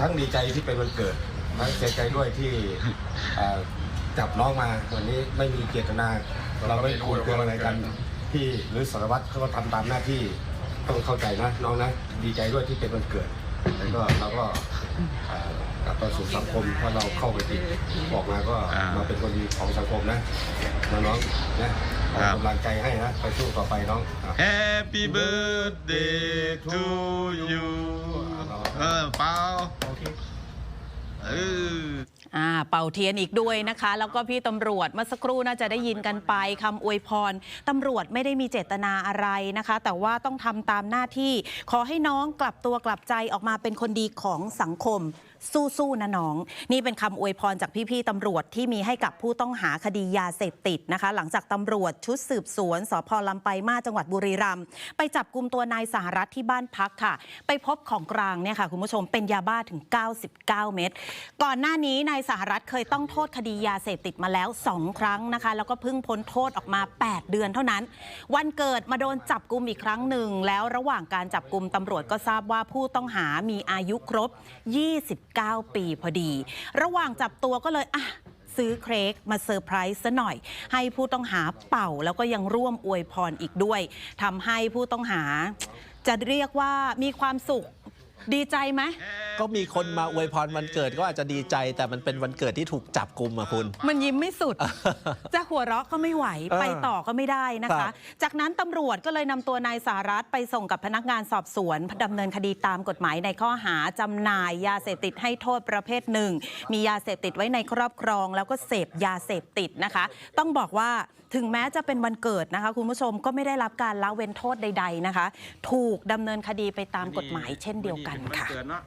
ทั้งดีใจที่เป็นวันเกิดทั้งเสียใจด้วยที่เอ่อจับน้องมาวันนี้ไม่มีเจตนา เราไม่คุยเรื่องอะไรกันที่หรือสารวัตรเขาก็ทำตามหน้าที่ต้องเข้าใจนะน้องนะดีใจด้วยที่เป็นวันเกิดแล้วก็เราก็เอ่อกลับไปสู่สังคมเพราะเราเข้าไปติดออกมาก็อ่ามาเป็นคนดีของสังคมนะน้องๆนะเอาครับกำลังใจให้นะไปสู้ต่อไปน้องอะ Happy birthday to you เออเปล่า เอออ่าเป่าเทียนอีกด้วยนะคะ แล้วก็พี่ตำรวจเมื่อสักครู่น่าจะได้ยินกันไปคำอวยพรตำรวจไม่ได้มีเจตนาอะไรนะคะ แต่ว่าต้องทำตามหน้าที่ ขอให้น้องกลับตัวกลับใจออกมาเป็นคนดีของสังคมสู้ๆนะน้อง นี่เป็นคำอวยพรจากพี่ๆตำรวจที่มีให้กับผู้ต้องหาคดียาเสพติดนะคะ หลังจากตำรวจชุดสืบสวนสพลำไปมาจังหวัดบุรีรัมย์ไปจับกลุ่มตัวนายสหรัฐที่บ้านพักค่ะ ไปพบของกลางเนี่ยค่ะคุณผู้ชมเป็นยาบ้าถึง 99 เม็ดก่อนหน้านี้นายสหรัฐเคยต้องโทษคดียาเสพติดมาแล้ว 2 ครั้งนะคะ แล้วก็เพิ่งพ้นโทษออกมา 8 เดือนเท่านั้น วันเกิดมาโดนจับกลุ่มอีกครั้งหนึ่งแล้วระหว่างการจับกลุ่มตำรวจก็ทราบว่าผู้ต้องหามีอายุครบ9 ปีพอดี ระหว่างจับตัวก็เลยอะซื้อเค้กมาเซอร์ไพรส์ซะหน่อย ให้ผู้ต้องหาเป่าแล้วก็ยังร่วมอวยพรอีกด้วยทำให้ผู้ต้องหา จะเรียกว่ามีความสุขดีใจไหม ก็มีคนมาอวยพรวันเกิดก็อาจจะดีใจ แต่มันเป็นวันเกิดที่ถูกจับกลุ่มอะคุณ มันยิ้มไม่สุด จะหัวเราะก็ไม่ไหวเออไปต่อก็ไม่ได้นะครัคะบจากนั้นตำรวจก็เลยนำตัวนายสารัตไปส่งกับพนักงานสอบสวนดำเนินคดีตามกฎหมายในข้อหาจำหน่าย ยาเสพติดให้โทษประเภทหนึ่ง มียาเสพติดไว้ในครอบครอง แล้วก็เสพยาเสพติดนะคะ ต้องบอกว่าถึงแม้จะเป็นวันเกิดนะคะคุณผู้ชมก็ไม่ได้รับการละเว้นโทษใด ๆนะคะ ถูกดำเนินคดีไปตามกฎหมายเช่นเดียวกันค่ะเกิดเนาะ